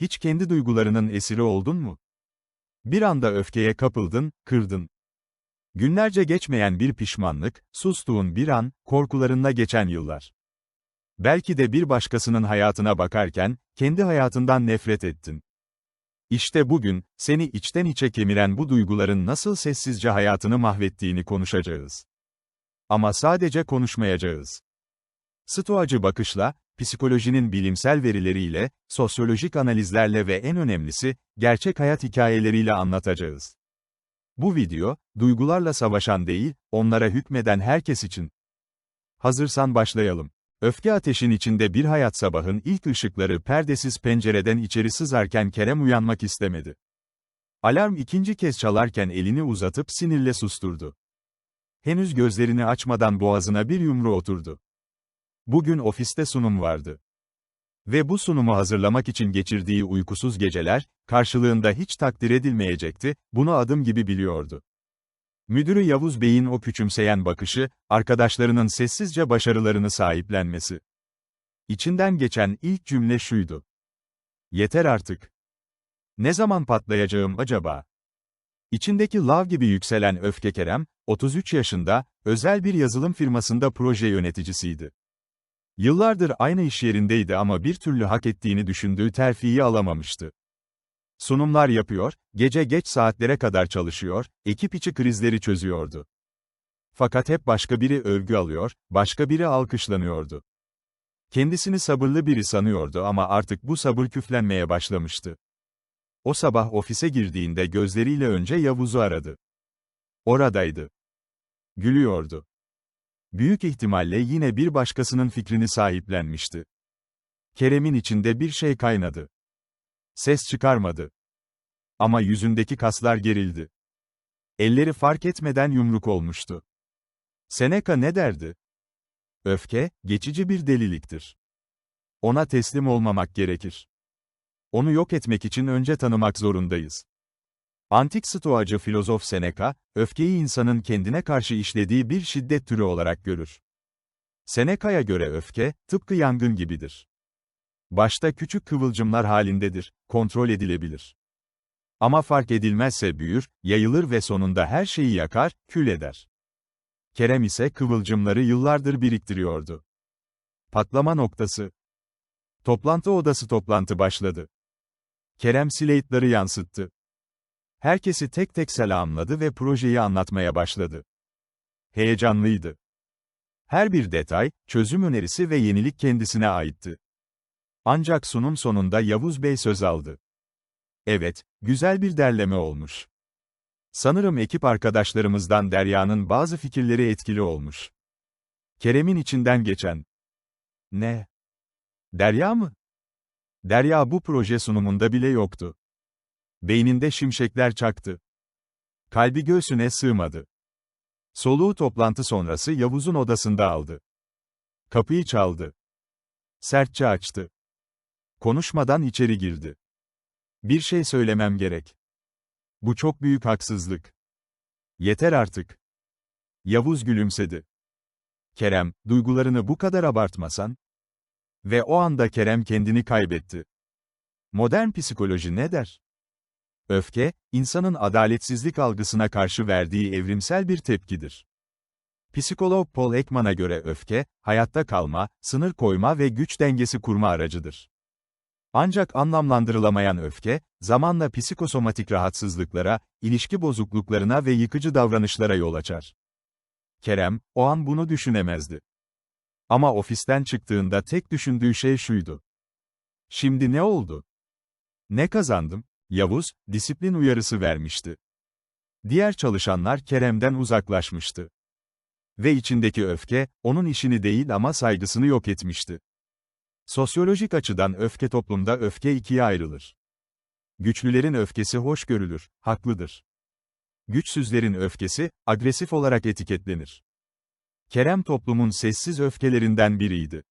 Hiç kendi duygularının esiri oldun mu? Bir anda öfkeye kapıldın, kırdın. Günlerce geçmeyen bir pişmanlık, sustuğun bir an, korkularınla geçen yıllar. Belki de bir başkasının hayatına bakarken, kendi hayatından nefret ettin. İşte bugün, seni içten içe kemiren bu duyguların nasıl sessizce hayatını mahvettiğini konuşacağız. Ama sadece konuşmayacağız. Stoacı bakışla, psikolojinin bilimsel verileriyle, sosyolojik analizlerle ve en önemlisi, gerçek hayat hikayeleriyle anlatacağız. Bu video, duygularla savaşan değil, onlara hükmeden herkes için. Hazırsan başlayalım. Öfke ateşin içinde bir hayat sabahın ilk ışıkları perdesiz pencereden içeri sızarken Kerem uyanmak istemedi. Alarm ikinci kez çalarken elini uzatıp sinirle susturdu. Henüz gözlerini açmadan boğazına bir yumru oturdu. Bugün ofiste sunum vardı. Ve bu sunumu hazırlamak için geçirdiği uykusuz geceler, karşılığında hiç takdir edilmeyecekti, bunu adım gibi biliyordu. Müdürü Yavuz Bey'in o küçümseyen bakışı, arkadaşlarının sessizce başarılarını sahiplenmesi. İçinden geçen ilk cümle şuydu. Yeter artık. Ne zaman patlayacağım acaba? İçindeki lav gibi yükselen öfke Kerem, 33 yaşında, özel bir yazılım firmasında proje yöneticisiydi. Yıllardır aynı iş yerindeydi ama bir türlü hak ettiğini düşündüğü terfiyi alamamıştı. Sunumlar yapıyor, gece geç saatlere kadar çalışıyor, ekip içi krizleri çözüyordu. Fakat hep başka biri övgü alıyor, başka biri alkışlanıyordu. Kendisini sabırlı biri sanıyordu ama artık bu sabır küflenmeye başlamıştı. O sabah ofise girdiğinde gözleriyle önce Yavuz'u aradı. Oradaydı. Gülüyordu. Büyük ihtimalle yine bir başkasının fikrini sahiplenmişti. Kerem'in içinde bir şey kaynadı. Ses çıkarmadı. Ama yüzündeki kaslar gerildi. Elleri fark etmeden yumruk olmuştu. Seneca ne derdi? Öfke, geçici bir deliliktir. Ona teslim olmamak gerekir. Onu yok etmek için önce tanımak zorundayız. Antik stoacı filozof Seneca, öfkeyi insanın kendine karşı işlediği bir şiddet türü olarak görür. Seneca'ya göre öfke, tıpkı yangın gibidir. Başta küçük kıvılcımlar halindedir, kontrol edilebilir. Ama fark edilmezse büyür, yayılır ve sonunda her şeyi yakar, kül eder. Kerem ise kıvılcımları yıllardır biriktiriyordu. Patlama noktası. Toplantı odası toplantı başladı. Kerem slaytları yansıttı. Herkesi tek tek selamladı ve projeyi anlatmaya başladı. Heyecanlıydı. Her bir detay, çözüm önerisi ve yenilik kendisine aitti. Ancak sunum sonunda Yavuz Bey söz aldı. Evet, güzel bir derleme olmuş. Sanırım ekip arkadaşlarımızdan Derya'nın bazı fikirleri etkili olmuş. Kerem'in içinden geçen. Ne? Derya mı? Derya bu proje sunumunda bile yoktu. Beyninde şimşekler çaktı. Kalbi göğsüne sığmadı. Soluğu toplantı sonrası Yavuz'un odasında aldı. Kapıyı çaldı. Sertçe açtı. Konuşmadan içeri girdi. Bir şey söylemem gerek. Bu çok büyük haksızlık. Yeter artık. Yavuz gülümsedi. Kerem, duygularını bu kadar abartmasan. Ve o anda Kerem kendini kaybetti. Modern psikoloji ne der? Öfke, insanın adaletsizlik algısına karşı verdiği evrimsel bir tepkidir. Psikolog Paul Ekman'a göre öfke, hayatta kalma, sınır koyma ve güç dengesi kurma aracıdır. Ancak anlamlandırılamayan öfke, zamanla psikosomatik rahatsızlıklara, ilişki bozukluklarına ve yıkıcı davranışlara yol açar. Kerem, o an bunu düşünemezdi. Ama ofisten çıktığında tek düşündüğü şey şuydu. Şimdi ne oldu? Ne kazandım? Yavuz, disiplin uyarısı vermişti. Diğer çalışanlar Kerem'den uzaklaşmıştı. Ve içindeki öfke, onun işini değil ama saygısını yok etmişti. Sosyolojik açıdan öfke toplumda öfke ikiye ayrılır. Güçlülerin öfkesi hoş görülür, haklıdır. Güçsüzlerin öfkesi, agresif olarak etiketlenir. Kerem toplumun sessiz öfkelerinden biriydi.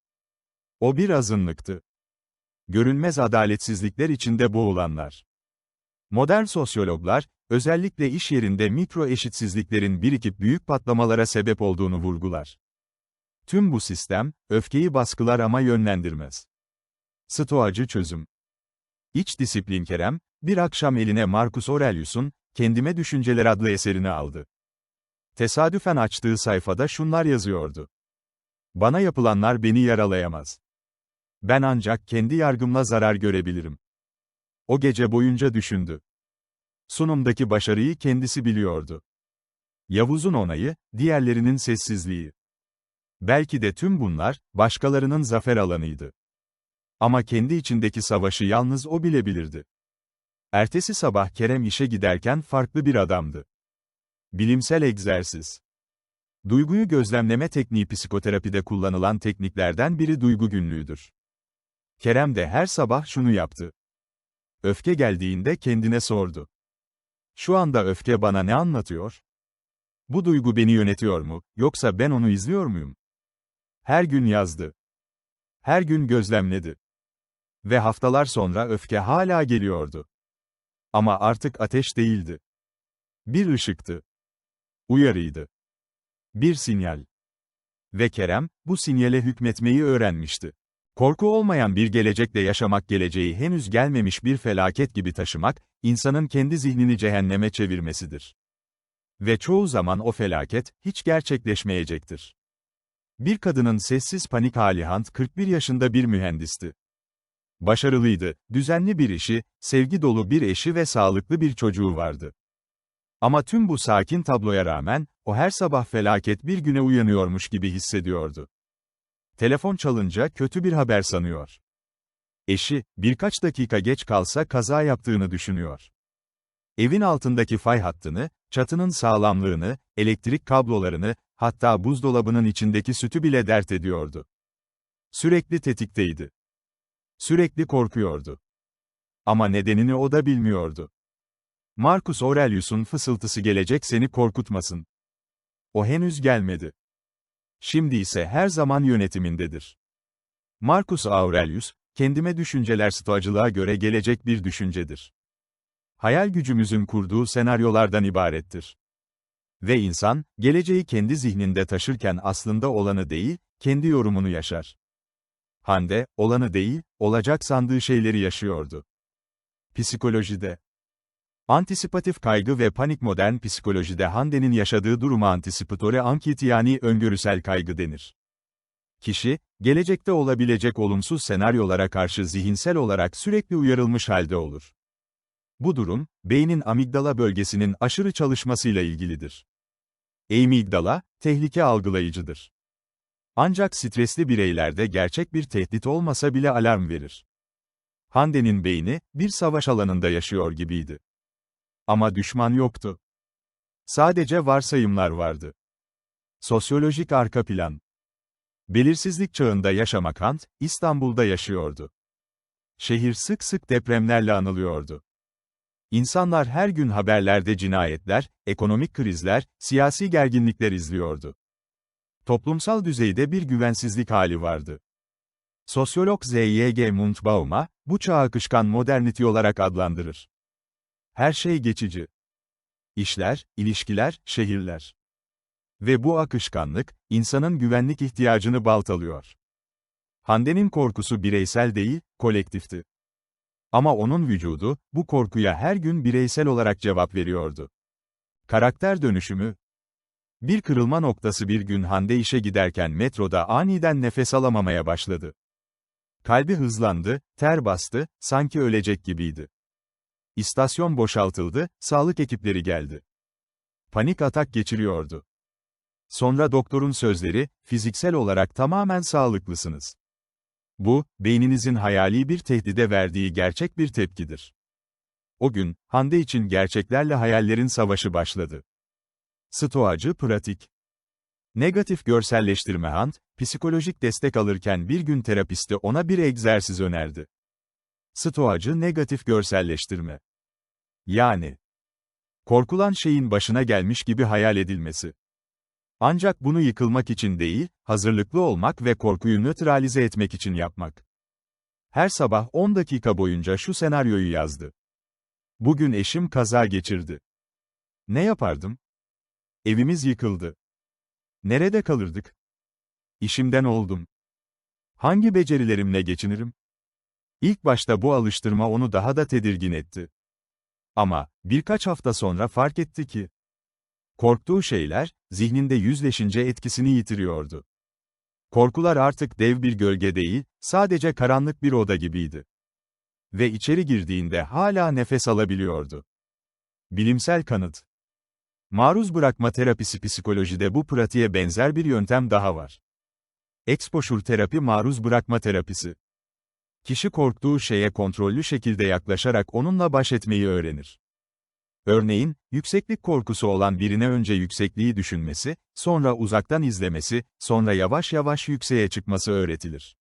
O bir azınlıktı. Görünmez adaletsizlikler içinde boğulanlar. Modern sosyologlar, özellikle iş yerinde mikro eşitsizliklerin birikip büyük patlamalara sebep olduğunu vurgular. Tüm bu sistem, öfkeyi baskılar ama yönlendirmez. Stoacı çözüm. İç disiplin Kerem, bir akşam eline Marcus Aurelius'un, Kendime Düşünceler adlı eserini aldı. Tesadüfen açtığı sayfada şunlar yazıyordu. Bana yapılanlar beni yaralayamaz. Ben ancak kendi yargımla zarar görebilirim. O gece boyunca düşündü. Sunumdaki başarıyı kendisi biliyordu. Yavuz'un onayı, diğerlerinin sessizliği. Belki de tüm bunlar, başkalarının zafer alanıydı. Ama kendi içindeki savaşı yalnız o bilebilirdi. Ertesi sabah Kerem işe giderken farklı bir adamdı. Bilimsel egzersiz. Duyguyu gözlemleme tekniği psikoterapide kullanılan tekniklerden biri duygu günlüğüdür. Kerem de her sabah şunu yaptı. Öfke geldiğinde kendine sordu. Şu anda öfke bana ne anlatıyor? Bu duygu beni yönetiyor mu, yoksa ben onu izliyor muyum? Her gün yazdı. Her gün gözlemledi. Ve haftalar sonra öfke hala geliyordu. Ama artık ateş değildi. Bir ışıktı. Uyarıydı. Bir sinyal. Ve Kerem, bu sinyale hükmetmeyi öğrenmişti. Korku olmayan bir gelecekle yaşamak geleceği henüz gelmemiş bir felaket gibi taşımak, insanın kendi zihnini cehenneme çevirmesidir. Ve çoğu zaman o felaket, hiç gerçekleşmeyecektir. Bir kadının sessiz panik hali Hunt 41 yaşında bir mühendisti. Başarılıydı, düzenli bir işi, sevgi dolu bir eşi ve sağlıklı bir çocuğu vardı. Ama tüm bu sakin tabloya rağmen, o her sabah felaket bir güne uyanıyormuş gibi hissediyordu. Telefon çalınca kötü bir haber sanıyor. Eşi, birkaç dakika geç kalsa kaza yaptığını düşünüyor. Evin altındaki fay hattını, çatının sağlamlığını, elektrik kablolarını, hatta buzdolabının içindeki sütü bile dert ediyordu. Sürekli tetikteydi. Sürekli korkuyordu. Ama nedenini o da bilmiyordu. Marcus Aurelius'un fısıltısı gelecek seni korkutmasın. O henüz gelmedi. Şimdi ise her zaman yönetimindedir. Marcus Aurelius, kendime düşünceler stoacılığa göre gelecek bir düşüncedir. Hayal gücümüzün kurduğu senaryolardan ibarettir. Ve insan, geleceği kendi zihninde taşırken aslında olanı değil, kendi yorumunu yaşar. Hande, olanı değil, olacak sandığı şeyleri yaşıyordu. Psikolojide Antisipatif kaygı ve panik modern psikolojide Hande'nin yaşadığı duruma antisipatore ankit yani öngörüsel kaygı denir. Kişi, gelecekte olabilecek olumsuz senaryolara karşı zihinsel olarak sürekli uyarılmış halde olur. Bu durum, beynin amigdala bölgesinin aşırı çalışmasıyla ilgilidir. Amigdala, tehlike algılayıcıdır. Ancak stresli bireylerde gerçek bir tehdit olmasa bile alarm verir. Hande'nin beyni, bir savaş alanında yaşıyor gibiydi. Ama düşman yoktu. Sadece varsayımlar vardı. Sosyolojik arka plan. Belirsizlik çağında yaşamak Hunt, İstanbul'da yaşıyordu. Şehir sık sık depremlerle anılıyordu. İnsanlar her gün haberlerde cinayetler, ekonomik krizler, siyasi gerginlikler izliyordu. Toplumsal düzeyde bir güvensizlik hali vardı. Sosyolog Z.Y.G. Mundbaum'a, bu çağ akışkan modernity olarak adlandırır. Her şey geçici. İşler, ilişkiler, şehirler. Ve bu akışkanlık, insanın güvenlik ihtiyacını baltalıyor. Hande'nin korkusu bireysel değil, kolektifti. Ama onun vücudu, bu korkuya her gün bireysel olarak cevap veriyordu. Karakter dönüşümü, bir kırılma noktası bir gün Hande işe giderken metroda aniden nefes alamamaya başladı. Kalbi hızlandı, ter bastı, sanki ölecek gibiydi. İstasyon boşaltıldı, sağlık ekipleri geldi. Panik atak geçiriyordu. Sonra doktorun sözleri, fiziksel olarak tamamen sağlıklısınız. Bu, beyninizin hayali bir tehdide verdiği gerçek bir tepkidir. O gün, Hande için gerçeklerle hayallerin savaşı başladı. Stoacı pratik. Negatif görselleştirme Hunt, psikolojik destek alırken bir gün terapisti ona bir egzersiz önerdi. Stoacı negatif görselleştirme. Yani, korkulan şeyin başına gelmiş gibi hayal edilmesi. Ancak bunu yıkılmak için değil, hazırlıklı olmak ve korkuyu nötralize etmek için yapmak. Her sabah 10 dakika boyunca şu senaryoyu yazdı. Bugün eşim kaza geçirdi. Ne yapardım? Evimiz yıkıldı. Nerede kalırdık? İşimden oldum. Hangi becerilerimle geçinirim? İlk başta bu alıştırma onu daha da tedirgin etti. Ama, birkaç hafta sonra fark etti ki, korktuğu şeyler, zihninde yüzleşince etkisini yitiriyordu. Korkular artık dev bir gölge değil, sadece karanlık bir oda gibiydi. Ve içeri girdiğinde hala nefes alabiliyordu. Bilimsel kanıt. Maruz bırakma terapisi psikolojide bu pratiğe benzer bir yöntem daha var. Exposure terapi maruz bırakma terapisi. Kişi korktuğu şeye kontrollü şekilde yaklaşarak onunla baş etmeyi öğrenir. Örneğin, yükseklik korkusu olan birine önce yüksekliği düşünmesi, sonra uzaktan izlemesi, sonra yavaş yavaş yükseğe çıkması öğretilir.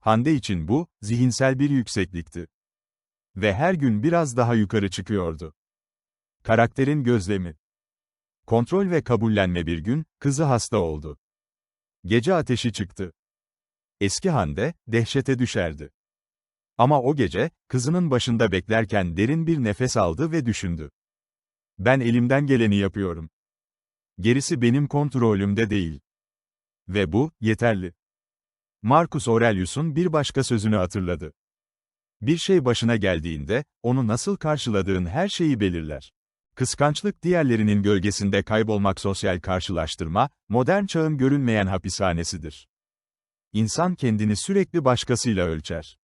Hande için bu, zihinsel bir yükseklikti. Ve her gün biraz daha yukarı çıkıyordu. Karakterin gözlemi. Kontrol ve kabullenme bir gün, kızı hasta oldu. Gece ateşi çıktı. Eski Hande, dehşete düşerdi. Ama o gece, kızının başında beklerken derin bir nefes aldı ve düşündü. Ben elimden geleni yapıyorum. Gerisi benim kontrolümde değil. Ve bu, yeterli. Marcus Aurelius'un bir başka sözünü hatırladı. Bir şey başına geldiğinde, onu nasıl karşıladığın her şeyi belirler. Kıskançlık diğerlerinin gölgesinde kaybolmak sosyal karşılaştırma, modern çağın görünmeyen hapishanesidir. İnsan kendini sürekli başkasıyla ölçer.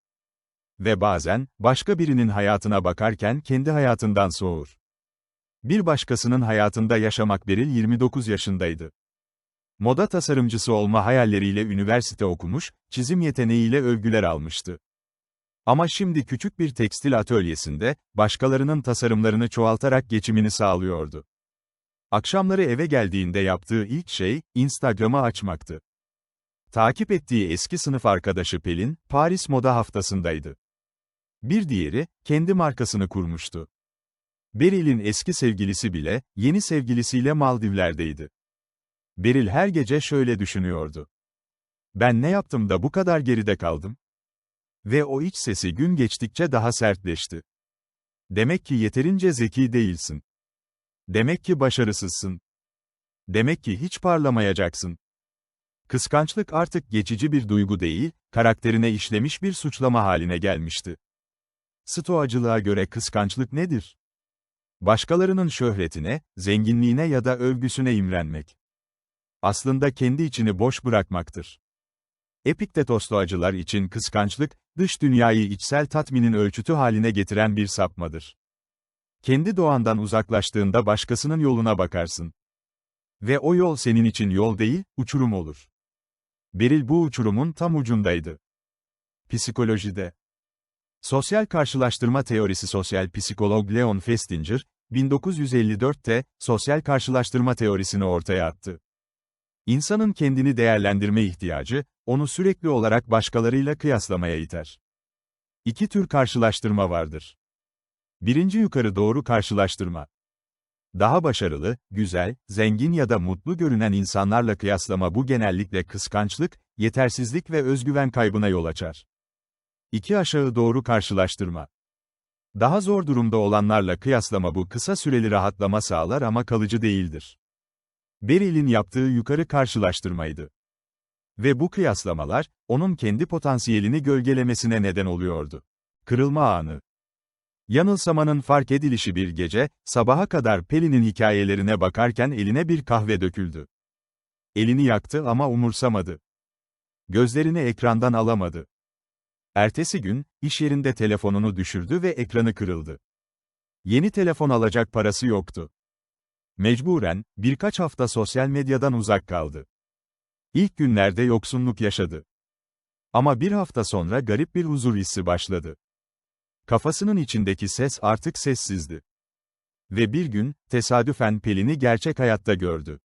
Ve bazen, başka birinin hayatına bakarken kendi hayatından soğur. Bir başkasının hayatında yaşamak Beril 29 yaşındaydı. Moda tasarımcısı olma hayalleriyle üniversite okumuş, çizim yeteneğiyle övgüler almıştı. Ama şimdi küçük bir tekstil atölyesinde, başkalarının tasarımlarını çoğaltarak geçimini sağlıyordu. Akşamları eve geldiğinde yaptığı ilk şey, Instagram'ı açmaktı. Takip ettiği eski sınıf arkadaşı Pelin, Paris Moda Haftası'ndaydı. Bir diğeri, kendi markasını kurmuştu. Beril'in eski sevgilisi bile, yeni sevgilisiyle Maldivler'deydi. Beril her gece şöyle düşünüyordu. Ben ne yaptım da bu kadar geride kaldım? Ve o iç sesi gün geçtikçe daha sertleşti. Demek ki yeterince zeki değilsin. Demek ki başarısızsın. Demek ki hiç parlamayacaksın. Kıskançlık artık geçici bir duygu değil, karakterine işlemiş bir suçlama haline gelmişti. Stoacılığa göre kıskançlık nedir? Başkalarının şöhretine, zenginliğine ya da övgüsüne imrenmek. Aslında kendi içini boş bırakmaktır. Epiktetosluacılar için kıskançlık, dış dünyayı içsel tatminin ölçütü haline getiren bir sapmadır. Kendi doğandan uzaklaştığında başkasının yoluna bakarsın. Ve o yol senin için yol değil, uçurum olur. Beril bu uçurumun tam ucundaydı. Psikolojide Sosyal karşılaştırma teorisi sosyal psikolog Leon Festinger, 1954'te, sosyal karşılaştırma teorisini ortaya attı. İnsanın kendini değerlendirme ihtiyacı, onu sürekli olarak başkalarıyla kıyaslamaya iter. İki tür karşılaştırma vardır. Birinci yukarı doğru karşılaştırma. Daha başarılı, güzel, zengin ya da mutlu görünen insanlarla kıyaslama bu genellikle kıskançlık, yetersizlik ve özgüven kaybına yol açar. İki aşağı doğru karşılaştırma. Daha zor durumda olanlarla kıyaslama bu kısa süreli rahatlama sağlar ama kalıcı değildir. Beryl'in yaptığı yukarı karşılaştırmaydı. Ve bu kıyaslamalar, onun kendi potansiyelini gölgelemesine neden oluyordu. Kırılma anı. Yanılsamanın fark edilişi bir gece, sabaha kadar Pelin'in hikayelerine bakarken eline bir kahve döküldü. Elini yaktı ama umursamadı. Gözlerini ekrandan alamadı. Ertesi gün, iş yerinde telefonunu düşürdü ve ekranı kırıldı. Yeni telefon alacak parası yoktu. Mecburen, birkaç hafta sosyal medyadan uzak kaldı. İlk günlerde yoksunluk yaşadı. Ama bir hafta sonra garip bir huzur hissi başladı. Kafasının içindeki ses artık sessizdi. Ve bir gün, tesadüfen Pelin'i gerçek hayatta gördü.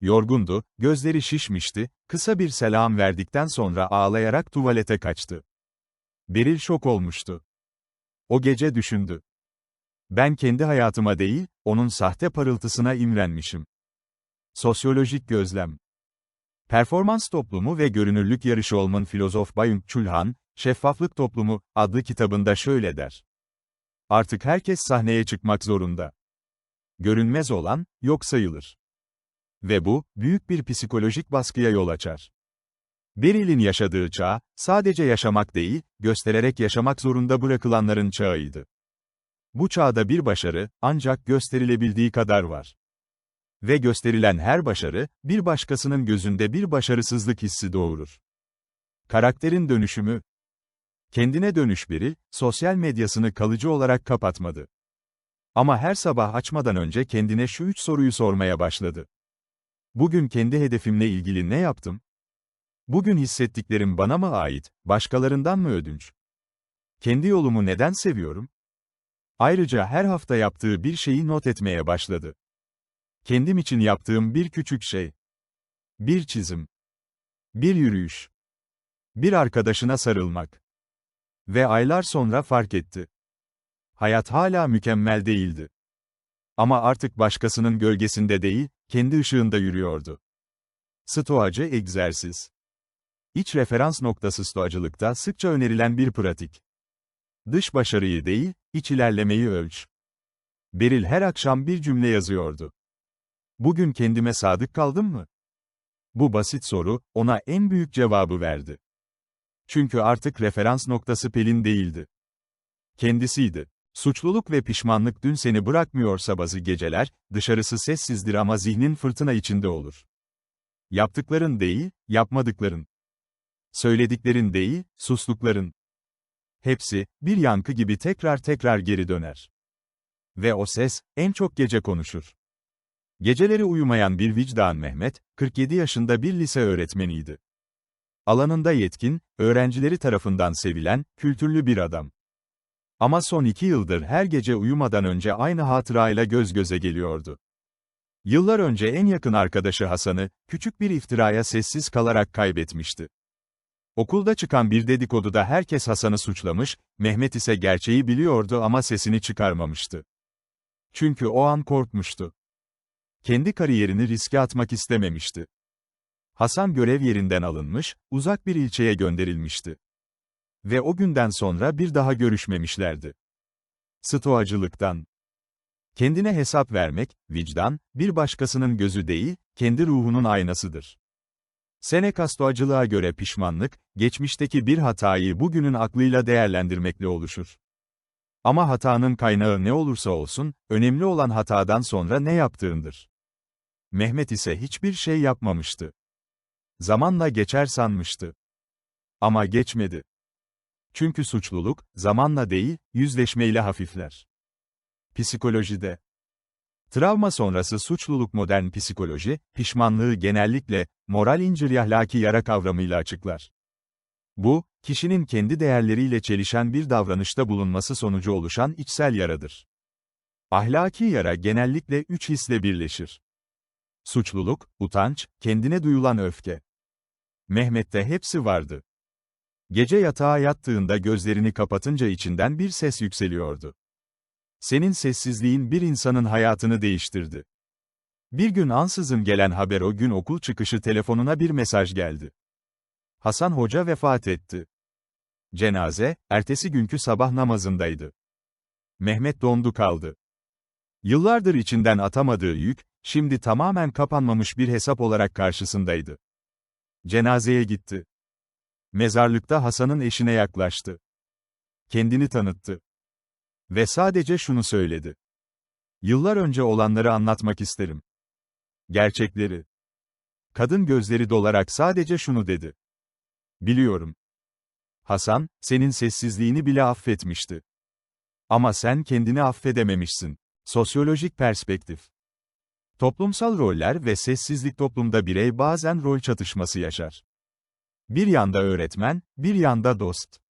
Yorgundu, gözleri şişmişti, kısa bir selam verdikten sonra ağlayarak tuvalete kaçtı. Beril şok olmuştu. O gece düşündü. Ben kendi hayatıma değil, onun sahte parıltısına imrenmişim. Sosyolojik gözlem. Performans Toplumu ve Görünürlük Yarışı olmanın filozof Byung-Chul Han, Şeffaflık Toplumu, adlı kitabında şöyle der. Artık herkes sahneye çıkmak zorunda. Görünmez olan, yok sayılır. Ve bu, büyük bir psikolojik baskıya yol açar. Beril'in yaşadığı çağ, sadece yaşamak değil, göstererek yaşamak zorunda bırakılanların çağıydı. Bu çağda bir başarı, ancak gösterilebildiği kadar var. Ve gösterilen her başarı, bir başkasının gözünde bir başarısızlık hissi doğurur. Karakterin dönüşümü, Kendine dönüş biri, sosyal medyasını kalıcı olarak kapatmadı. Ama her sabah açmadan önce kendine şu üç soruyu sormaya başladı. Bugün kendi hedefimle ilgili ne yaptım? Bugün hissettiklerim bana mı ait, başkalarından mı ödünç? Kendi yolumu neden seviyorum? Ayrıca her hafta yaptığı bir şeyi not etmeye başladı. Kendim için yaptığım bir küçük şey. Bir çizim. Bir yürüyüş. Bir arkadaşına sarılmak. Ve aylar sonra fark etti. Hayat hala mükemmel değildi. Ama artık başkasının gölgesinde değil, kendi ışığında yürüyordu. Stoacı egzersiz. İç referans noktası stoacılıkta sıkça önerilen bir pratik. Dış başarıyı değil, iç ilerlemeyi ölç. Beril her akşam bir cümle yazıyordu. Bugün kendime sadık kaldım mı? Bu basit soru, ona en büyük cevabı verdi. Çünkü artık referans noktası Pelin değildi. Kendisiydi. Suçluluk ve pişmanlık dün seni bırakmıyorsa bazı geceler, dışarısı sessizdir ama zihnin fırtına içinde olur. Yaptıkların değil, yapmadıkların. Söylediklerin değil, sustukların. Hepsi, bir yankı gibi tekrar tekrar geri döner. Ve o ses, en çok gece konuşur. Geceleri uyumayan bir vicdan Mehmet, 47 yaşında bir lise öğretmeniydi. Alanında yetkin, öğrencileri tarafından sevilen, kültürlü bir adam. Ama son iki yıldır her gece uyumadan önce aynı hatırayla göz göze geliyordu. Yıllar önce en yakın arkadaşı Hasan'ı, küçük bir iftiraya sessiz kalarak kaybetmişti. Okulda çıkan bir dedikoduda herkes Hasan'ı suçlamış, Mehmet ise gerçeği biliyordu ama sesini çıkarmamıştı. Çünkü o an korkmuştu. Kendi kariyerini riske atmak istememişti. Hasan görev yerinden alınmış, uzak bir ilçeye gönderilmişti. Ve o günden sonra bir daha görüşmemişlerdi. Stoacılıktan. Kendine hesap vermek, vicdan, bir başkasının gözü değil, kendi ruhunun aynasıdır. Seneca stoacılığa göre pişmanlık, geçmişteki bir hatayı bugünün aklıyla değerlendirmekle oluşur. Ama hatanın kaynağı ne olursa olsun, önemli olan hatadan sonra ne yaptığındır. Mehmet ise hiçbir şey yapmamıştı. Zamanla geçer sanmıştı. Ama geçmedi. Çünkü suçluluk, zamanla değil, yüzleşmeyle hafifler. Psikolojide Travma sonrası suçluluk modern psikoloji, pişmanlığı genellikle, moral incir ahlaki yara kavramıyla açıklar. Bu, kişinin kendi değerleriyle çelişen bir davranışta bulunması sonucu oluşan içsel yaradır. Ahlaki yara genellikle üç hisle birleşir. Suçluluk, utanç, kendine duyulan öfke. Mehmet'te hepsi vardı. Gece yatağa yattığında gözlerini kapatınca içinden bir ses yükseliyordu. Senin sessizliğin bir insanın hayatını değiştirdi. Bir gün ansızın gelen haber o gün okul çıkışı telefonuna bir mesaj geldi. Hasan Hoca vefat etti. Cenaze, ertesi günkü sabah namazındaydı. Mehmet dondu kaldı. Yıllardır içinden atamadığı yük, şimdi tamamen kapanmamış bir hesap olarak karşısındaydı. Cenazeye gitti. Mezarlıkta Hasan'ın eşine yaklaştı. Kendini tanıttı. Ve sadece şunu söyledi. Yıllar önce olanları anlatmak isterim. Gerçekleri. Kadın gözleri dolarak sadece şunu dedi. Biliyorum. Hasan, senin sessizliğini bile affetmişti. Ama sen kendini affedememişsin. Sosyolojik perspektif. Toplumsal roller ve sessizlik toplumda birey bazen rol çatışması yaşar. Bir yanda öğretmen, bir yanda dost.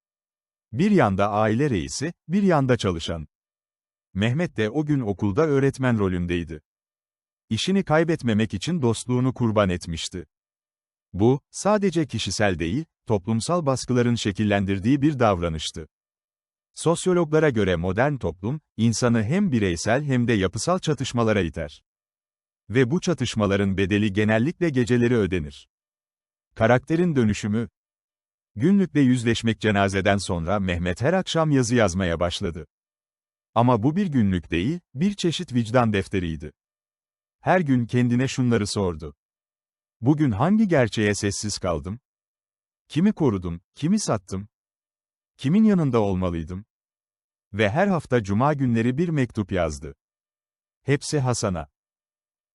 Bir yanda aile reisi, bir yanda çalışan. Mehmet de o gün okulda öğretmen rolündeydi. İşini kaybetmemek için dostluğunu kurban etmişti. Bu, sadece kişisel değil, toplumsal baskıların şekillendirdiği bir davranıştı. Sosyologlara göre modern toplum, insanı hem bireysel hem de yapısal çatışmalara iter. Ve bu çatışmaların bedeli genellikle geceleri ödenir. Karakterin dönüşümü Günlükle yüzleşmek cenazeden sonra Mehmet her akşam yazı yazmaya başladı. Ama bu bir günlük değil, bir çeşit vicdan defteriydi. Her gün kendine şunları sordu. Bugün hangi gerçeğe sessiz kaldım? Kimi korudum, kimi sattım? Kimin yanında olmalıydım? Ve her hafta cuma günleri bir mektup yazdı. Hepsi Hasan'a.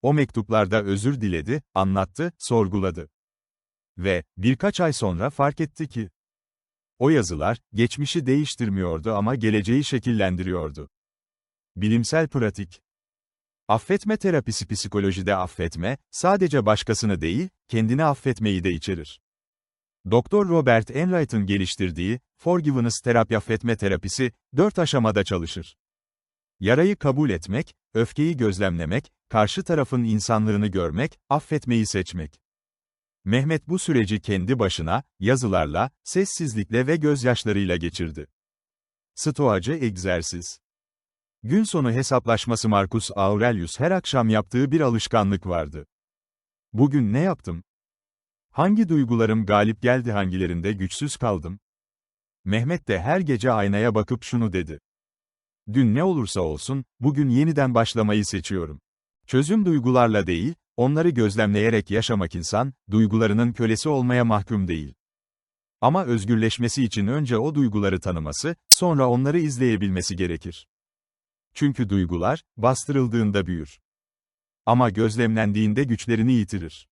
O mektuplarda özür diledi, anlattı, sorguladı. Ve, birkaç ay sonra fark etti ki, o yazılar, geçmişi değiştirmiyordu ama geleceği şekillendiriyordu. Bilimsel pratik. Affetme terapisi psikolojide affetme, sadece başkasını değil, kendini affetmeyi de içerir. Dr. Robert Enright'ın geliştirdiği, Forgiveness terapi affetme terapisi, dört aşamada çalışır. Yarayı kabul etmek, öfkeyi gözlemlemek, karşı tarafın insanlığını görmek, affetmeyi seçmek. Mehmet bu süreci kendi başına, yazılarla, sessizlikle ve gözyaşlarıyla geçirdi. Stoacı egzersiz. Gün sonu hesaplaşması Marcus Aurelius her akşam yaptığı bir alışkanlık vardı. Bugün ne yaptım? Hangi duygularım galip geldi hangilerinde güçsüz kaldım? Mehmet de her gece aynaya bakıp şunu dedi. Dün ne olursa olsun, bugün yeniden başlamayı seçiyorum. Çözüm duygularla değil, onları gözlemleyerek yaşamak insan, duygularının kölesi olmaya mahkum değil. Ama özgürleşmesi için önce o duyguları tanıması, sonra onları izleyebilmesi gerekir. Çünkü duygular, bastırıldığında büyür. Ama gözlemlendiğinde güçlerini yitirir.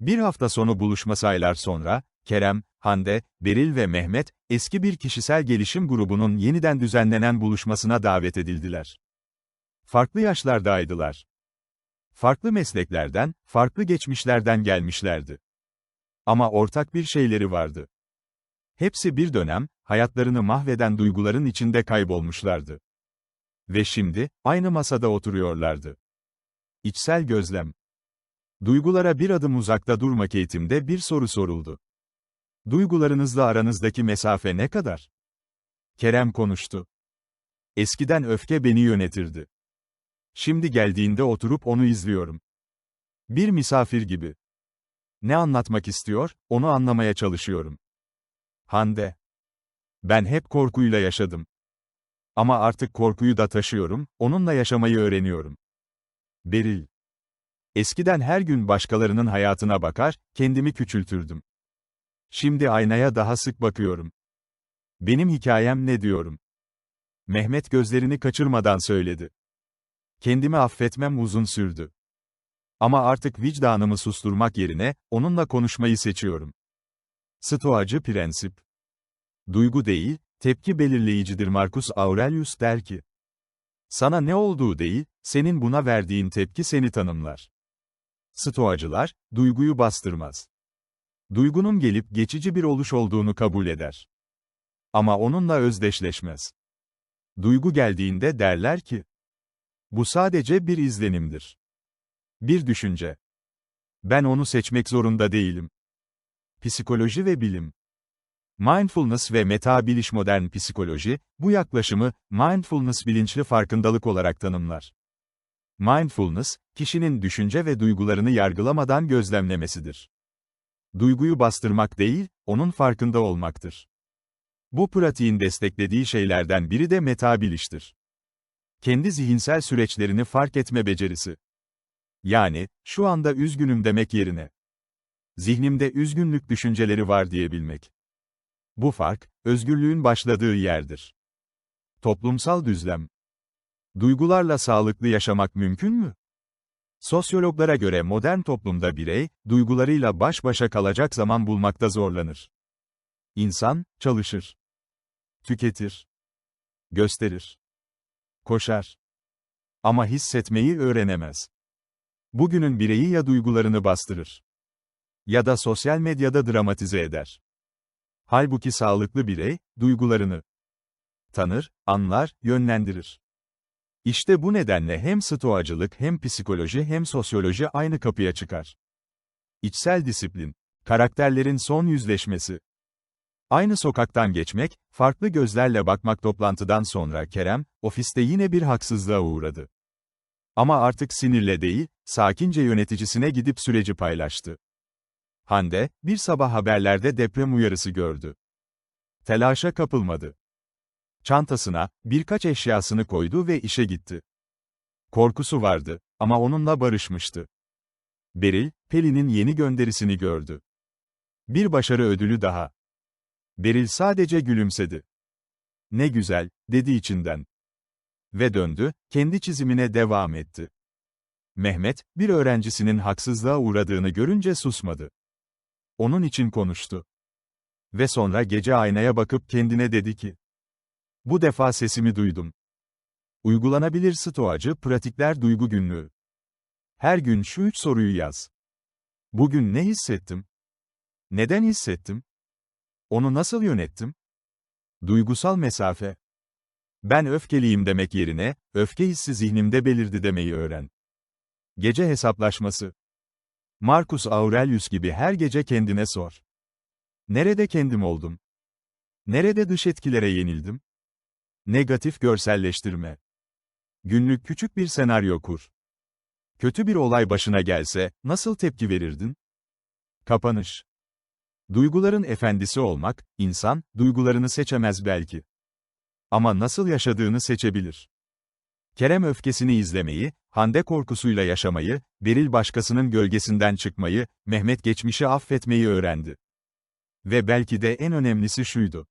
Bir hafta sonu buluşması aylar sonra, Kerem, Hande, Beril ve Mehmet, eski bir kişisel gelişim grubunun yeniden düzenlenen buluşmasına davet edildiler. Farklı yaşlardaydılar. Farklı mesleklerden, farklı geçmişlerden gelmişlerdi. Ama ortak bir şeyleri vardı. Hepsi bir dönem, hayatlarını mahveden duyguların içinde kaybolmuşlardı. Ve şimdi, aynı masada oturuyorlardı. İçsel gözlem. Duygulara bir adım uzakta durmak eğitimde bir soru soruldu. Duygularınızla aranızdaki mesafe ne kadar? Kerem konuştu. Eskiden öfke beni yönetirdi. Şimdi geldiğinde oturup onu izliyorum. Bir misafir gibi. Ne anlatmak istiyor, onu anlamaya çalışıyorum. Hande. Ben hep korkuyla yaşadım. Ama artık korkuyu da taşıyorum, onunla yaşamayı öğreniyorum. Beril. Eskiden her gün başkalarının hayatına bakar, kendimi küçültürdüm. Şimdi aynaya daha sık bakıyorum. Benim hikayem ne diyorum? Mehmet gözlerini kaçırmadan söyledi. Kendimi affetmem uzun sürdü. Ama artık vicdanımı susturmak yerine, onunla konuşmayı seçiyorum. Stoacı prensip. Duygu değil, tepki belirleyicidir Marcus Aurelius der ki. Sana ne olduğu değil, senin buna verdiğin tepki seni tanımlar. Stoacılar, duyguyu bastırmaz. Duygunun gelip geçici bir oluş olduğunu kabul eder. Ama onunla özdeşleşmez. Duygu geldiğinde derler ki, bu sadece bir izlenimdir. Bir düşünce. Ben onu seçmek zorunda değilim. Psikoloji ve bilim. Mindfulness ve meta biliş modern psikoloji, bu yaklaşımı, mindfulness bilinçli farkındalık olarak tanımlar. Mindfulness, kişinin düşünce ve duygularını yargılamadan gözlemlemesidir. Duyguyu bastırmak değil, onun farkında olmaktır. Bu pratiğin desteklediği şeylerden biri de meta biliştir. Kendi zihinsel süreçlerini fark etme becerisi. Yani, şu anda üzgünüm demek yerine. Zihnimde üzgünlük düşünceleri var diyebilmek. Bu fark, özgürlüğün başladığı yerdir. Toplumsal düzlem. Duygularla sağlıklı yaşamak mümkün mü? Sosyologlara göre modern toplumda birey, duygularıyla baş başa kalacak zaman bulmakta zorlanır. İnsan, çalışır. Tüketir. Gösterir. Koşar. Ama hissetmeyi öğrenemez. Bugünün bireyi ya duygularını bastırır. Ya da sosyal medyada dramatize eder. Halbuki sağlıklı birey, duygularını tanır, anlar, yönlendirir. İşte bu nedenle hem stoacılık hem psikoloji hem sosyoloji aynı kapıya çıkar. İçsel disiplin, karakterlerin son yüzleşmesi. Aynı sokaktan geçmek, farklı gözlerle bakmak toplantıdan sonra Kerem, ofiste yine bir haksızlığa uğradı. Ama artık sinirle değil, sakince yöneticisine gidip süreci paylaştı. Hande, bir sabah haberlerde deprem uyarısı gördü. Telaşa kapılmadı. Çantasına, birkaç eşyasını koydu ve işe gitti. Korkusu vardı, ama onunla barışmıştı. Beril, Pelin'in yeni gönderisini gördü. Bir başarı ödülü daha. Beril sadece gülümsedi. Ne güzel, dedi içinden. Ve döndü, kendi çizimine devam etti. Mehmet, bir öğrencisinin haksızlığa uğradığını görünce susmadı. Onun için konuştu. Ve sonra gece aynaya bakıp kendine dedi ki, bu defa sesimi duydum. Uygulanabilir stoacı pratikler duygu günlüğü. Her gün şu üç soruyu yaz. Bugün ne hissettim? Neden hissettim? Onu nasıl yönettim? Duygusal mesafe. Ben öfkeliyim demek yerine, öfke hissi zihnimde belirdi demeyi öğren. Gece hesaplaşması. Marcus Aurelius gibi her gece kendine sor. Nerede kendim oldum? Nerede dış etkilere yenildim? Negatif görselleştirme. Günlük küçük bir senaryo kur. Kötü bir olay başına gelse, nasıl tepki verirdin? Kapanış. Duyguların efendisi olmak, insan, duygularını seçemez belki. Ama nasıl yaşadığını seçebilir. Kerem öfkesini izlemeyi, Hande korkusuyla yaşamayı, Beril başkasının gölgesinden çıkmayı, Mehmet geçmişi affetmeyi öğrendi. Ve belki de en önemlisi şuydu.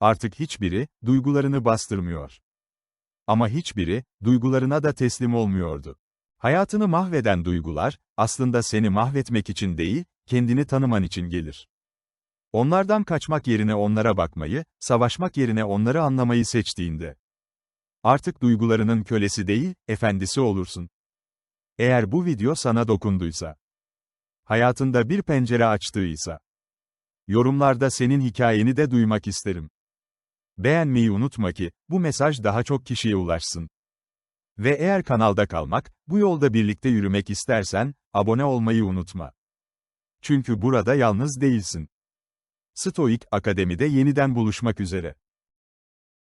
Artık hiçbiri, duygularını bastırmıyor. Ama hiçbiri, duygularına da teslim olmuyordu. Hayatını mahveden duygular, aslında seni mahvetmek için değil, kendini tanıman için gelir. Onlardan kaçmak yerine onlara bakmayı, savaşmak yerine onları anlamayı seçtiğinde. Artık duygularının kölesi değil, efendisi olursun. Eğer bu video sana dokunduysa, hayatında bir pencere açtıysa, yorumlarda senin hikayeni de duymak isterim. Beğenmeyi unutma ki, bu mesaj daha çok kişiye ulaşsın. Ve eğer kanalda kalmak, bu yolda birlikte yürümek istersen, abone olmayı unutma. Çünkü burada yalnız değilsin. Stoik Akademi'de yeniden buluşmak üzere.